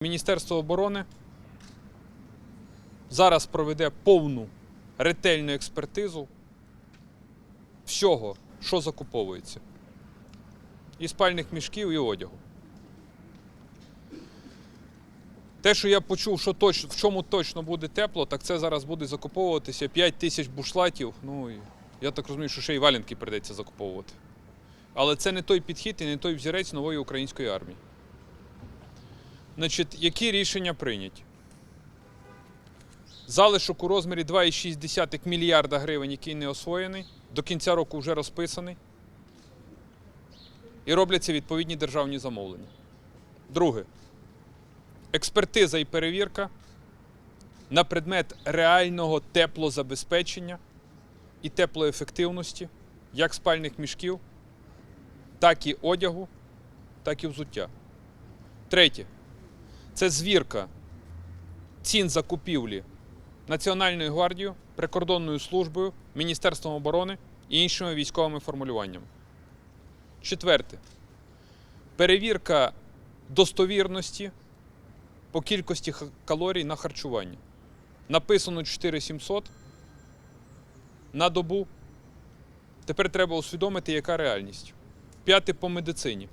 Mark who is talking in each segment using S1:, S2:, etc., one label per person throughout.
S1: Міністерство оборони зараз проведе повну ретельну експертизу всього, що закуповується. І спальних мішків, і одягу. Те, що я почув, що точ, в чому точно буде тепло, так це зараз буде закуповуватися 5 тисяч бушлатів. Ну, я так розумію, що ще й валянки прийдеться закуповувати. Але це не той підхід і не той взірець нової української армії. Значить, які рішення прийняті? Залишок у розмірі 2,6 мільярда гривень, який не освоєний, до кінця року вже розписаний. І робляться відповідні державні замовлення. Друге. Експертиза і перевірка на предмет реального теплозабезпечення і теплоефективності як спальних мішків, так і одягу, так і взуття. Третє це звірка цін закупівлі Національною гвардією, прикордонною службою, Міністерством оборони і іншими військовими формулюваннями. Четверте. Перевірка достовірності по кількості калорій на харчування. Написано 4700 на добу. Тепер треба усвідомити, яка реальність. П'яте по медицині.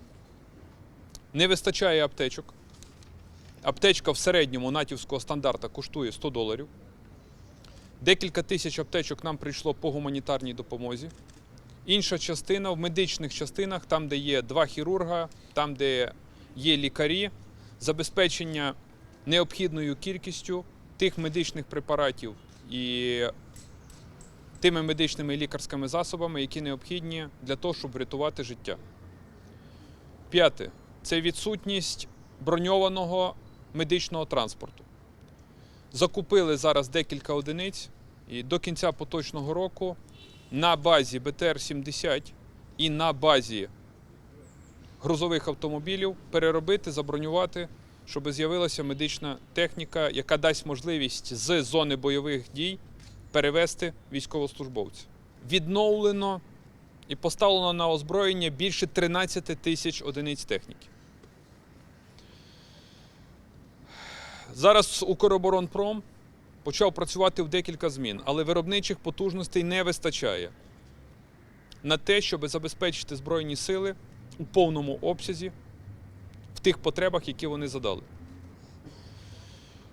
S1: Не вистачає аптечок. Аптечка в середньому натівського стандарта коштує 100 доларів. Декілька тисяч аптечок нам прийшло по гуманітарній допомозі. Інша частина в медичних частинах, там, де є два хірурга, там, де є лікарі, забезпечення необхідною кількістю тих медичних препаратів і тими медичними і лікарськими засобами, які необхідні для того, щоб врятувати життя. П'яте це відсутність броньованого медичного транспорту. Закупили зараз декілька одиниць, і до кінця поточного року на базі БТР-70 і на базі грузових автомобілів переробити, забронювати, щоб з'явилася медична техніка, яка дасть можливість з зони бойових дій перевести військовослужбовців. Відновлено і поставлено на озброєння більше 13 тисяч одиниць техніки. Зараз Укроборонпром почав працювати в декілька змін, але виробничих потужностей не вистачає на те, щоб забезпечити Збройні сили у повному обсязі в тих потребах, які вони задали.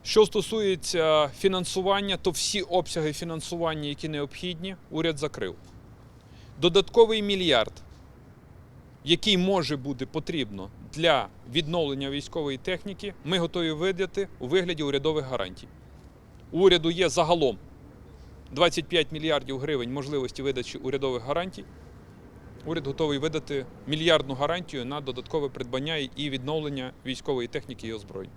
S1: Що стосується фінансування, то всі обсяги фінансування, які необхідні, уряд закрив. Додатковий мільярд, який може бути потрібно для відновлення військової техніки, ми готові видати у вигляді урядових гарантій. У уряду є загалом 25 мільярдів гривень можливості видачі урядових гарантій. Уряд готовий видати мільярдну гарантію на додаткове придбання і відновлення військової техніки і озброєнь.